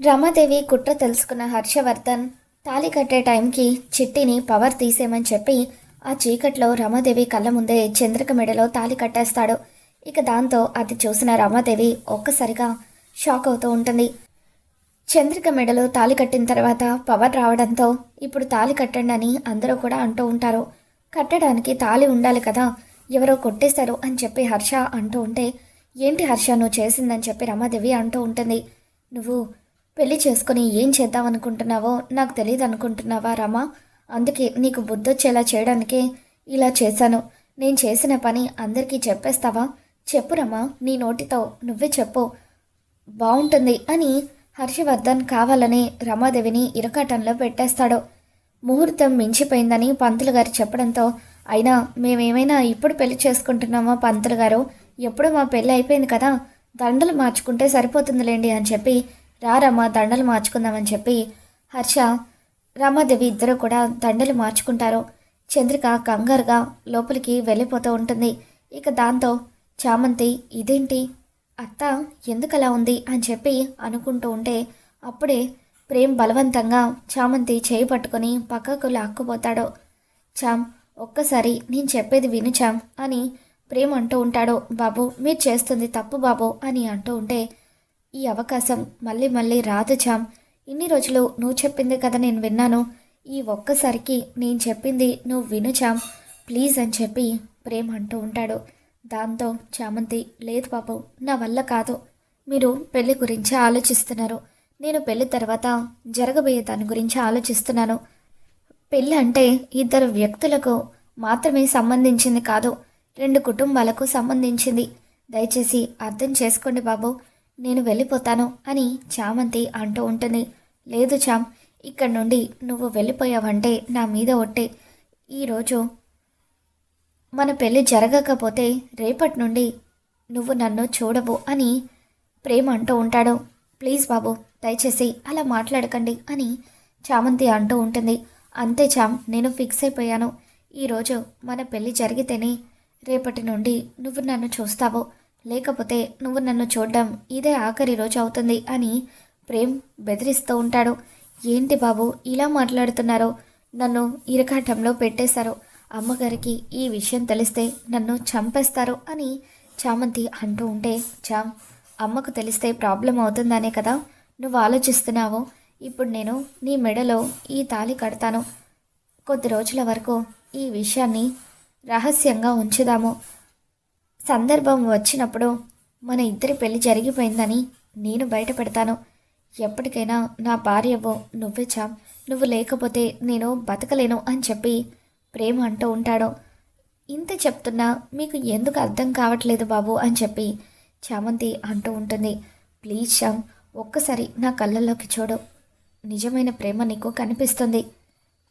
రమాదేవి కుట్ర తెలుసుకున్న హర్షవర్ధన్ తాళి కట్టే టైంకి చిట్టిని పవర్ తీసేయమని చెప్పి ఆ చీకట్లో రమాదేవి కళ్ళ ముందే చంద్రిక మెడలో తాళి కట్టేస్తాడు. ఇక దాంతో అది చూసిన రమాదేవి ఒక్కసారిగా షాక్ అవుతూ ఉంటుంది. చంద్రిక మెడలో తాళి కట్టిన తర్వాత పవర్ రావడంతో ఇప్పుడు తాళి కట్టండి అని అందరూ కూడా అంటూ ఉంటారు. కట్టడానికి తాళి ఉండాలి కదా ఎవరో కొట్టేశారు అని చెప్పి హర్ష అంటూ ఉంటే ఏంటి హర్ష నువ్వు చేసిందని చెప్పి రమాదేవి అంటూ ఉంటుంది. నువ్వు పెళ్ళి చేసుకుని ఏం చేద్దాం అనుకుంటున్నావో నాకు తెలియదు అనుకుంటున్నావా రమా? అందుకే నీకు బుద్ధొచ్చేలా చేయడానికే ఇలా చేశాను. నేను చేసిన పని అందరికీ చెప్పేస్తావా? చెప్పు రమా నీ నోటితో నువ్వే చెప్పు. బాగుంటుంది అని హర్షవర్ధన్ కావాలని రమాదేవిని ఇరకాటంలో పెట్టేస్తాడు. ముహూర్తం మించిపోయిందని పంతులు గారు చెప్పడంతో అయినా మేమేమైనా ఇప్పుడు పెళ్ళి చేసుకుంటున్నామా పంతులు గారు? ఎప్పుడు మా పెళ్ళి అయిపోయింది కదా దండలు మార్చుకుంటే సరిపోతుందిలేండి అని చెప్పి రారమ్మా దండలు మార్చుకుందామని చెప్పి హర్ష రమాదేవి ఇద్దరు కూడా దండలు మార్చుకుంటారు. చంద్రిక కంగారుగా లోపలికి వెళ్ళిపోతూ ఉంటుంది. ఇక దాంతో చామంతి ఇదేంటి? అత్త ఎందుకలా ఉంది? అని చెప్పి అనుకుంటూ ఉంటే అప్పుడే ప్రేమ్ బలవంతంగా చామంతి చేయి పట్టుకొని పక్కకు లాక్కుపోతాడు. చామ్ ఒక్కసారి నేను చెప్పేది విను చామ్ అని ప్రేమ్ అంటూ ఉంటాడు. బాబు మీరు చేస్తుంది తప్పు బాబు అని అంటూ ఉంటే ఈ అవకాశం మళ్ళీ మళ్ళీ రాదు చామ్ ఇన్ని రోజులు నువ్వు చెప్పింది కదా నేను విన్నాను. ఈ ఒక్కసారికి నేను చెప్పింది నువ్వు విను చామ్ ప్లీజ్ అని చెప్పి ప్రేమ్ అంటూ ఉంటాడు. దాంతో చామంతి లేదు పాపం నా వల్ల కాదు. మీరు పెళ్ళి గురించి ఆలోచిస్తున్నారు. నేను పెళ్ళి తర్వాత జరగబోయే దాని గురించి ఆలోచిస్తున్నాను. పెళ్ళి అంటే ఇద్దరు వ్యక్తులకు మాత్రమే సంబంధించింది కాదు రెండు కుటుంబాలకు సంబంధించింది. దయచేసి అర్థం చేసుకోండి బాబు. నేను వెళ్ళిపోతాను అని చామంతి అంటూ ఉంటుంది. లేదు చామ్ ఇక్కడ నుండి నువ్వు వెళ్ళిపోయావంటే నా మీద ఒట్టే. ఈరోజు మన పెళ్ళి జరగకపోతే రేపటి నుండి నువ్వు నన్ను చూడవు అని ప్రేమ అంటూ ఉంటాడు. ప్లీజ్ బాబు దయచేసి అలా మాట్లాడకండి అని చామంతి అంటూ ఉంటుంది. అంతే చామ్ నేను ఫిక్స్ అయిపోయాను. ఈరోజు మన పెళ్ళి జరిగితేనే రేపటి నుండి నువ్వు నన్ను చూస్తావు. లేకపోతే నువ్వు నన్ను చూడడం ఇదే ఆఖరి రోజు అవుతుంది అని ప్రేమ్ బెదిరిస్తూ ఉంటాడు. ఏంటి బాబు ఇలా మాట్లాడుతున్నారో? నన్ను ఇరకాటంలో పెట్టేశారు. అమ్మగారికి ఈ విషయం తెలిస్తే నన్ను చంపేస్తారు అని చామంతి అంటూ ఉంటే చామ్ అమ్మకు తెలిస్తే ప్రాబ్లం అవుతుందనే కదా? నువ్వు ఆలోచిస్తున్నావు. ఇప్పుడు నేను నీ మెడలో ఈ తాళి కడతాను. కొద్ది రోజుల వరకు ఈ విషయాన్ని రహస్యంగా ఉంచుదాము. సందర్భం వచ్చినప్పుడు మన ఇద్దరి పెళ్ళి జరిగిపోయిందని నేను బయట పెడతాను ఎప్పటికైనా నా భార్యవో నువ్వే చామ్. నువ్వు లేకపోతే నేను బతకలేను అని చెప్పి ప్రేమ అంటూ ఉంటాడు. ఇంత చెప్తున్నా మీకు ఎందుకు అర్థం కావట్లేదు బాబు అని చెప్పి చామంతి అంటూ ఉంటుంది. ప్లీజ్ శ్యామ్ ఒక్కసారి నా కళ్ళల్లోకి చూడు. నిజమైన ప్రేమ నీకు కనిపిస్తుంది.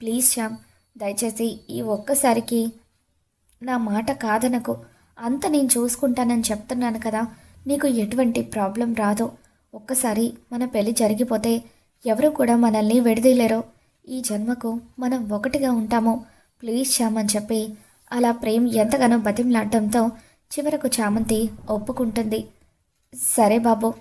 ప్లీజ్ శ్యామ్ దయచేసి ఈ ఒక్కసారికి నా మాట కాదనకు. అంత నేను చూసుకుంటానని చెప్తున్నాను కదా నీకు ఎటువంటి ప్రాబ్లం రాదు. ఒక్కసారి మన పెళ్ళి జరిగిపోతే ఎవరు కూడా మనల్ని విడదీయలేరు. ఈ జన్మకు మనం ఒకటిగా ఉంటాము. ప్లీజ్ చామని చెప్పి అలా ప్రేమ్ ఎంతగానో బతిమలాడటంతో చివరకు చామంతి ఒప్పుకుంటుంది. సరే బాబు.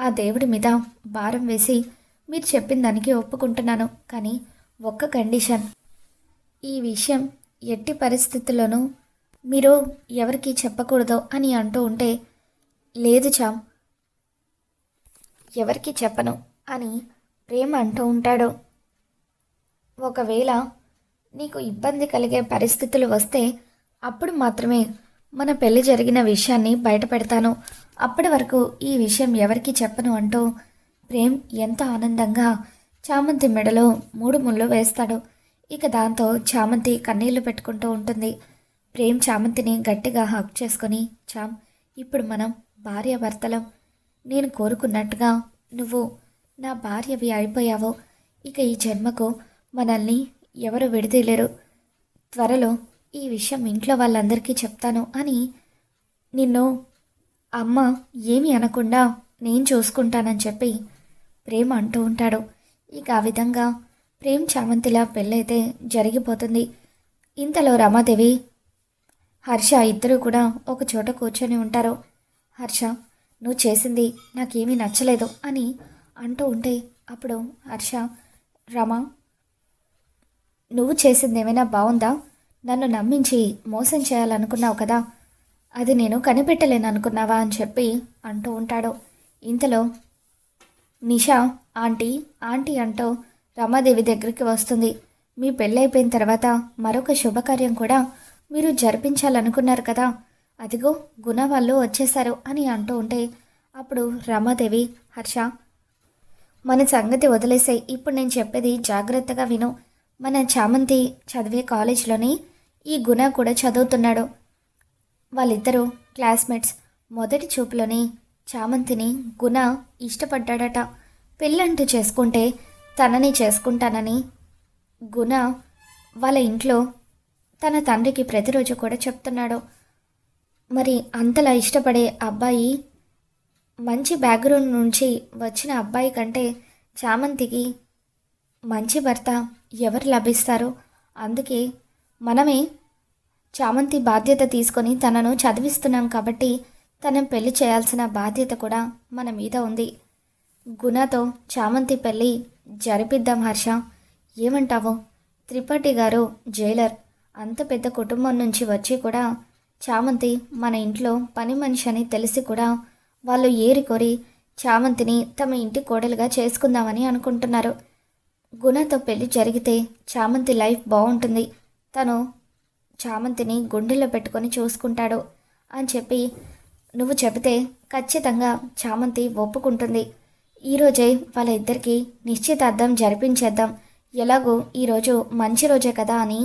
ఆ దేవుడి మీద భారం వేసి మీరు చెప్పిన దానికి ఒప్పుకుంటున్నాను కానీ ఒక్క కండిషన్. ఈ విషయం ఎట్టి పరిస్థితుల్లోనూ మీరు ఎవరికి చెప్పకూడదు అని అంటూ ఉంటే లేదు చామ్ ఎవరికి చెప్పను అని ప్రేమ అంటూ ఉంటాడు. ఒకవేళ నీకు ఇబ్బంది కలిగే పరిస్థితులు వస్తే అప్పుడు మాత్రమే మన పెళ్ళి జరిగిన విషయాన్ని బయటపెడతాను. అప్పటి వరకు ఈ విషయం ఎవరికి చెప్పను అంటూ ప్రేమ్ ఎంత ఆనందంగా చామంతి మెడలో మూడు ముళ్ళు వేస్తాడు. ఇక దాంతో చామంతి కన్నీళ్ళు పెట్టుకుంటూ ఉంటుంది. ప్రేమ్ చామంతిని గట్టిగా హక్ చేసుకొని చామ్ ఇప్పుడు మనం భార్యాభర్తలం. నేను కోరుకున్నట్టుగా నువ్వు నా భార్యవి అయిపోయావో ఇక ఈ జన్మకు మనల్ని ఎవరు విడదీయలేరు. త్వరలో ఈ విషయం ఇంట్లో వాళ్ళందరికీ చెప్తాను అని నిన్ను అమ్మ ఏమీ అనకుండా నేను చూసుకుంటానని చెప్పి ప్రేమ అంటూ ఉంటాడు. ఇక ఆ విధంగా ప్రేమ్ చామంతిలా పెళ్ళైతే జరిగిపోతుంది. ఇంతలో రమాదేవి హర్ష ఇద్దరు కూడా ఒక చోట కూర్చొని ఉంటారు. హర్ష నువ్వు చేసింది నాకేమీ నచ్చలేదు అని అంటూ ఉంటే అప్పుడు హర్ష రమ నువ్వు చేసింది ఏమైనా బాగుందా? నన్ను నమ్మించి మోసం చేయాలనుకున్నావు కదా. అది నేను కనిపెట్టలేను అనుకున్నావా? అని చెప్పి అంటూ ఉంటాడు. ఇంతలో నిషా ఆంటీ ఆంటీ అంటూ రమాదేవి దగ్గరికి వస్తుంది. మీ పెళ్ళైపోయిన తర్వాత మరొక శుభకార్యం కూడా మీరు జరిపించాలనుకున్నారు కదా. అదిగో గుణ వాళ్ళు వచ్చేశారు అని అంటూ ఉంటే అప్పుడు రమాదేవి హర్ష మన సంగతి వదిలేసాయి ఇప్పుడు నేను చెప్పేది జాగ్రత్తగా విను. మన చామంతి చదివే కాలేజ్లోని ఈ గుణ కూడా చదువుతున్నాడు. వాళ్ళిద్దరూ క్లాస్మేట్స్. మొదటి చూపులోని చామంతిని గుణ ఇష్టపడ్డాడట. పెళ్ళంటూ చేసుకుంటే తనని చేసుకుంటానని గుణ వాళ్ళ ఇంట్లో తన తండ్రికి ప్రతిరోజు కూడా చెప్తున్నాడు. మరి అంతలా ఇష్టపడే అబ్బాయి మంచి బ్యాక్గ్రౌండ్ నుంచి వచ్చిన అబ్బాయి కంటే చామంతికి మంచి భర్త ఎవరు లభిస్తారు? అందుకే మనమే చామంతి బాధ్యత తీసుకొని తనను చదివిస్తున్నాం కాబట్టి తనను పెళ్ళి చేయాల్సిన బాధ్యత కూడా మన మీద ఉంది. గుణతో చామంతి పెళ్ళి జరిపిద్దాం హర్ష. ఏమంటావు? త్రిపాఠి గారు జైలర్. అంత పెద్ద కుటుంబం నుంచి వచ్చి కూడా చామంతి మన ఇంట్లో పని మనిషి అని తెలిసి కూడా వాళ్ళు ఏరికొరి చామంతిని తమ ఇంటి కోడలుగా చేసుకుందామని అనుకుంటున్నారు. గుణతో పెళ్ళి జరిగితే చామంతి లైఫ్ బాగుంటుంది. తను చామంతిని గుండెలో పెట్టుకొని చూసుకుంటాడు అని చెప్పి నువ్వు చెబితే ఖచ్చితంగా చామంతి ఒప్పుకుంటుంది. ఈరోజే వాళ్ళ ఇద్దరికి నిశ్చితార్థం జరిపించేద్దాం. ఎలాగో ఈరోజు మంచి రోజే కదా అని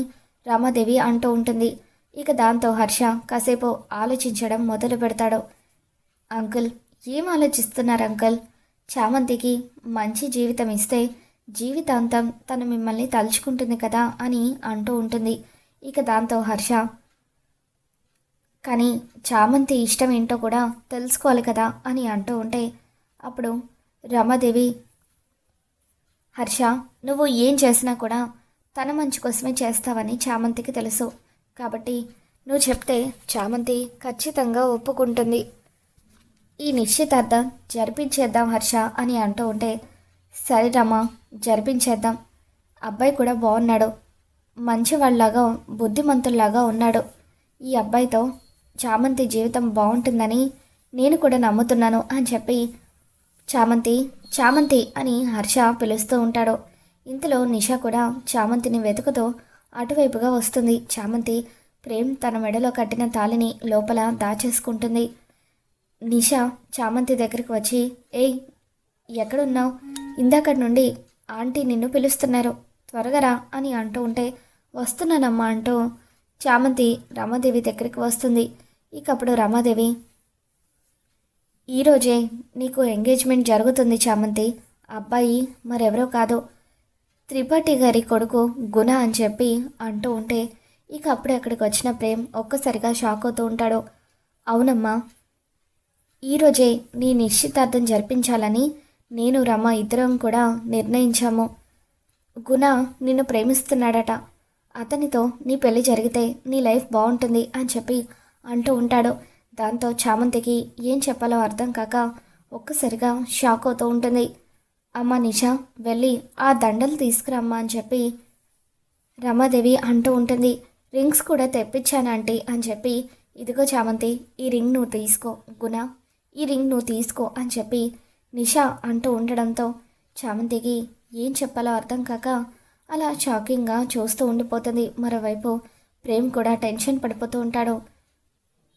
రామాదేవి అంటూ ఉంటుంది. ఇక దాంతో హర్ష కాసేపు ఆలోచించడం మొదలు పెడతాడు. అంకుల్ ఏం ఆలోచిస్తున్నారు అంకుల్? చామంతికి మంచి జీవితం ఇస్తే జీవితాంతం తను మిమ్మల్ని తలుచుకుంటుంది కదా అని అంటూ ఉంటుంది. ఇక దాంతో హర్ష కానీ చామంతి ఇష్టం ఏంటో కూడా తెలుసుకోవాలి కదా అని అంటూ ఉంటే అప్పుడు రమాదేవి హర్ష నువ్వు ఏం చేసినా కూడా తన మంచి కోసమే చేస్తావని చామంతికి తెలుసు. కాబట్టి నువ్వు చెప్తే చామంతి ఖచ్చితంగా ఒప్పుకుంటుంది. ఈ నిశ్చితార్థం జరిపించేద్దాం హర్ష అని అంటూ ఉంటే సరే జరిపించేద్దాం. అబ్బాయి కూడా బాగున్నాడు మంచివాళ్ళలాగా బుద్ధిమంతుల్లాగా ఉన్నాడు. ఈ అబ్బాయితో చామంతి జీవితం బాగుంటుందని నేను కూడా నమ్ముతున్నాను అని చెప్పి చామంతి చామంతి అని హర్ష పిలుస్తూ ఉంటాడు. ఇంతలో నిషా కూడా చామంతిని వెతుకుతూ అటువైపుగా వస్తుంది. చామంతి ప్రేమ్ తన మెడలో కట్టిన తాళిని లోపల దాచేసుకుంటుంది. నిషా చామంతి దగ్గరికి వచ్చి ఏయ్ ఎక్కడున్నావు? ఇందాకటి నుండి ఆంటీ నిన్ను పిలుస్తున్నారు. త్వరగా రా అని అంటూ ఉంటే వస్తున్నానమ్మా అంటూ చామంతి రమాదేవి దగ్గరికి వస్తుంది. ఇక అప్పుడు రమాదేవి ఈరోజే నీకు ఎంగేజ్మెంట్ జరుగుతుంది చామంతి. అబ్బాయి మరెవరో కాదు. త్రిపాఠి గారి కొడుకు గుణ అని చెప్పి అంటూ ఉంటే ఇక అప్పుడే అక్కడికి వచ్చిన ప్రేమ్ ఒక్కసారిగా షాక్ అవుతూ ఉంటాడు. అవునమ్మా ఈరోజే నీ నిశ్చితార్థం జరిపించాలని నేను రమ ఇద్దరం కూడా నిర్ణయించాము. గుణ నిన్ను ప్రేమిస్తున్నాడట. అతనితో నీ పెళ్ళి జరిగితే నీ లైఫ్ బాగుంటుంది అని చెప్పి అంటూ ఉంటాడు. దాంతో చామంతికి ఏం చెప్పాలో అర్థం కాక ఒక్కసారిగా షాక్ అవుతూ ఉంటుంది. అమ్మ నిషా వెళ్ళి ఆ దండలు తీసుకురమ్మా అని చెప్పి రమాదేవి అంటూ ఉంటుంది. రింగ్స్ కూడా తెప్పించానంటే అని చెప్పి ఇదిగో చామంతి ఈ రింగ్ నువ్వు తీసుకో గుణ ఈ రింగ్ నువ్వు తీసుకో అని చెప్పి నిషా అంటూ ఉండడంతో చామంతికి ఏం చెప్పాలో అర్థం కాక అలా షాకింగ్గా చూస్తూ ఉండిపోతుంది. మరోవైపు ప్రేమ్ కూడా టెన్షన్ పడిపోతూ ఉంటాడు.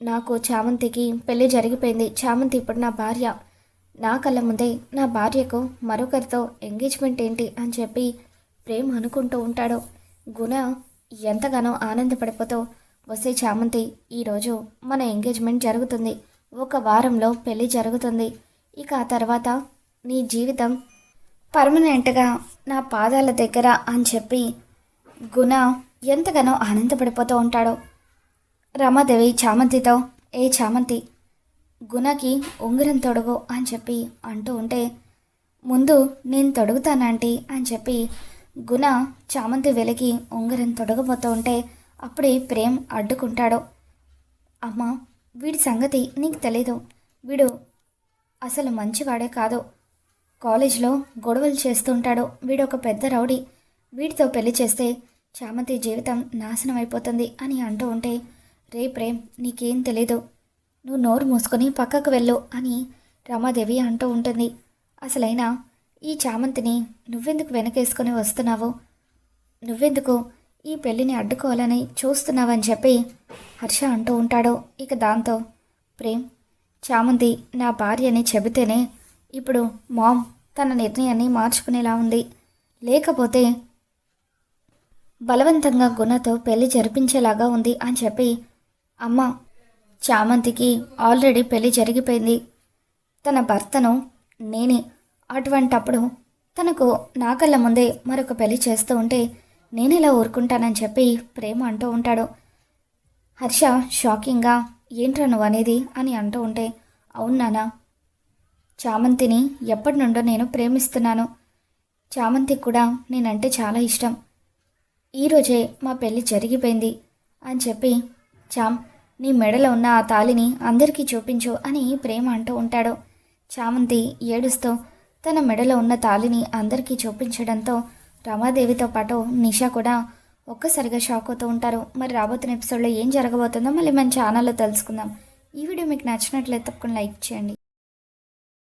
నాకు చామంతికి పెళ్ళి జరిగిపోయింది. చామంతి ఇప్పుడు నా భార్య. నా కళ్ళ ముందే నా భార్యకు మరొకరితో ఎంగేజ్మెంట్ ఏంటి అని చెప్పి ప్రేమ్ అనుకుంటూ ఉంటాడు. గుణ ఎంతగానో ఆనందపడిపోతూ వసే చామంతి ఈరోజు మన ఎంగేజ్మెంట్ జరుగుతుంది. ఒక వారంలో పెళ్ళి జరుగుతుంది. ఇక ఆ తర్వాత నీ జీవితం పర్మనెంట్గా నా పాదాల దగ్గర అని చెప్పి గుణ ఎంతగానో ఆనందపడిపోతూ ఉంటాడు. రమాదేవి చామంతితో ఏ చామంతి గుణకి ఉంగరం తొడుగు అని చెప్పి అంటూ ఉంటే ముందు నేను తొడుగుతానంటీ అని చెప్పి గుణ చామంతి వెలికి ఉంగరం తొడగబోతూ ఉంటే అప్పుడే ప్రేమ్ అడ్డుకుంటాడు. అమ్మా వీడి సంగతి నీకు తెలీదు. వీడు అసలు మంచివాడే కాదు. కాలేజ్లో గొడవలు చేస్తుంటాడు వీడు ఒక పెద్ద రౌడీ. వీడితో పెళ్ళి చేస్తే చామంతి జీవితం నాశనం అయిపోతుంది అని అంటూ ఉంటే రే ప్రేమ్ నీకేం తెలీదు. నువ్వు నోరు మూసుకొని పక్కకు వెళ్ళు అని రమాదేవి అంటూ ఉంటుంది. అసలైనా ఈ చామంతిని నువ్వెందుకు వెనకేసుకొని వస్తున్నావు? నువ్వెందుకు ఈ పెళ్ళిని అడ్డుకోవాలని చూస్తున్నావని చెప్పి హర్ష అంటూ ఉంటాడు. ఇక దాంతో ప్రేమ్ చామంతి నా భార్య అని చెబితేనే ఇప్పుడు మామ్ తన నిర్ణయాన్ని మార్చుకునేలా ఉంది. లేకపోతే బలవంతంగా గుణతో పెళ్ళి జరిపించేలాగా ఉంది అని చెప్పి అమ్మ చామంతికి ఆల్రెడీ పెళ్ళి జరిగిపోయింది. తన భర్తను నేనే. అటువంటప్పుడు తనకు నా కళ్ళ ముందే మరొక పెళ్ళి చేస్తూ ఉంటే నేనెలా ఊరుకుంటానని చెప్పి ప్రేమ అంటూ ఉంటాడు. హర్ష షాకింగ్గా ఏంట్రా నువ్వు అనేది? అని అంటూ ఉంటే అవును నానా చామంతిని ఎప్పటి నుండో నేను ప్రేమిస్తున్నాను. చామంతికి కూడా నేనంటే చాలా ఇష్టం. ఈరోజే మా పెళ్ళి జరిగిపోయింది అని చెప్పి చామ్ నీ మెడలో ఉన్న ఆ తాళిని అందరికీ చూపించు అని ప్రేమ అంటూ ఉంటాడు. చామంతి ఏడుస్తూ తన మెడలో ఉన్న తాళిని అందరికీ చూపించడంతో రమాదేవితో పాటు నిషా కూడా ఒక్కసారిగా షాక్ అవుతూ ఉంటారు. మరి రాబోతున్న ఎపిసోడ్లో ఏం జరగబోతుందో మళ్ళీ మన ఛానల్లో తెలుసుకుందాం. ఈ వీడియో మీకు నచ్చినట్లయితే తప్పకుండా లైక్ చేయండి.